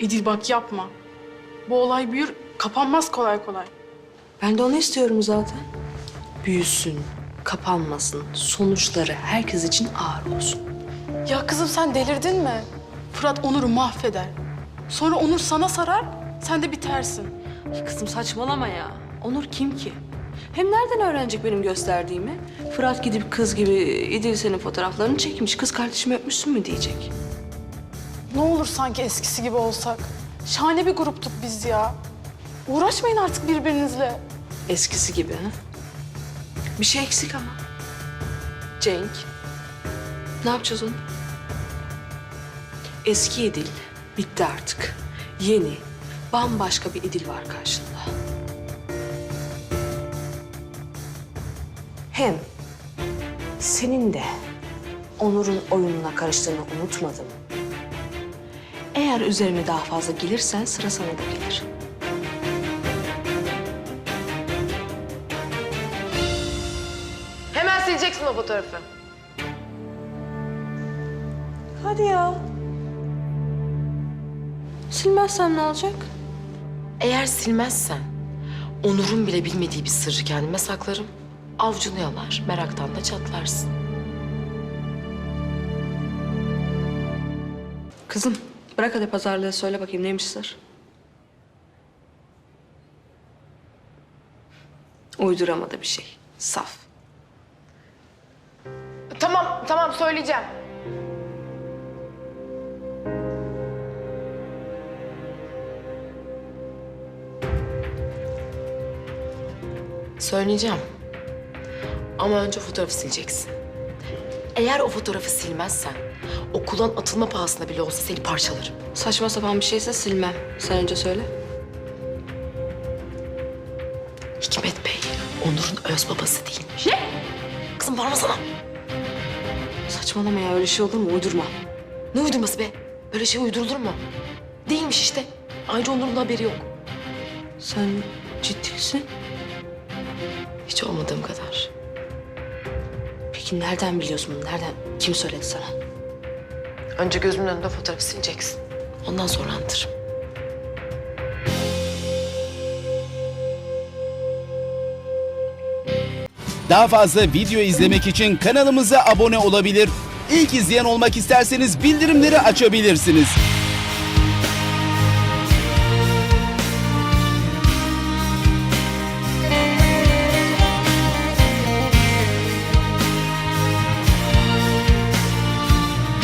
İdil bak yapma. Bu olay büyür, kapanmaz kolay kolay. Ben de onu istiyorum zaten. Büyüsün, kapanmasın, sonuçları herkes için ağır olsun. Ya kızım sen delirdin mi? Fırat Onur'u mahveder. Sonra Onur sana sarar, sen de bitersin. Ay kızım saçmalama ya. Onur kim ki? Hem nereden öğrenecek benim gösterdiğimi? Fırat gidip kız gibi İdil senin fotoğraflarını çekmiş. Kız kardeşimi öpmüşsün mü diyecek. Ne olur sanki eskisi gibi olsak. Şahane bir gruptuk biz ya. Uğraşmayın artık birbirinizle. Eskisi gibi ha? Bir şey eksik ama. Cenk. Ne yapacağız onu? Eski İdil bitti artık. Yeni, bambaşka bir İdil var karşında. Hem senin de Onur'un oyununa karıştığını unutmadım. Eğer üzerine daha fazla gelirsen sıra sana da gelir. Hemen sileceksin o fotoğrafı. Hadi ya. Silmezsem ne olacak? Eğer silmezsen Onur'un bile bilmediği bir sırrı kendime saklarım. Avcunu yalar, meraktan da çatlarsın. Kızım bırak hadi pazarlığı söyle bakayım neymiş sır? Uyduramadı bir şey. Saf. Tamam, tamam söyleyeceğim. Söyleyeceğim. Ama önce fotoğrafı sileceksin. Eğer o fotoğrafı silmezsen, okuldan atılma pahasına bile olsa seni parçalarım. Saçma sapan bir şeyse silmem. Sen önce söyle. Hikmet Bey, Onur'un öz babası değilmiş. Ne? Kızım bağırmasana. Saçmalama ya öyle şey olur mu? Uydurma. Ne uydurması be? Böyle şey uydurulur mu? Değilmiş işte. Ayrıca Onur'un haberi yok. Sen ciddisin. Hiç olmadığım kadar. Peki nereden biliyorsun bunu? Nereden? Kim söyledi sana? Önce gözümün önünde fotoğrafı sileceksin. Ondan sonra anlatırım. Daha fazla video izlemek için kanalımıza abone olabilir. İlk izleyen olmak isterseniz bildirimleri açabilirsiniz.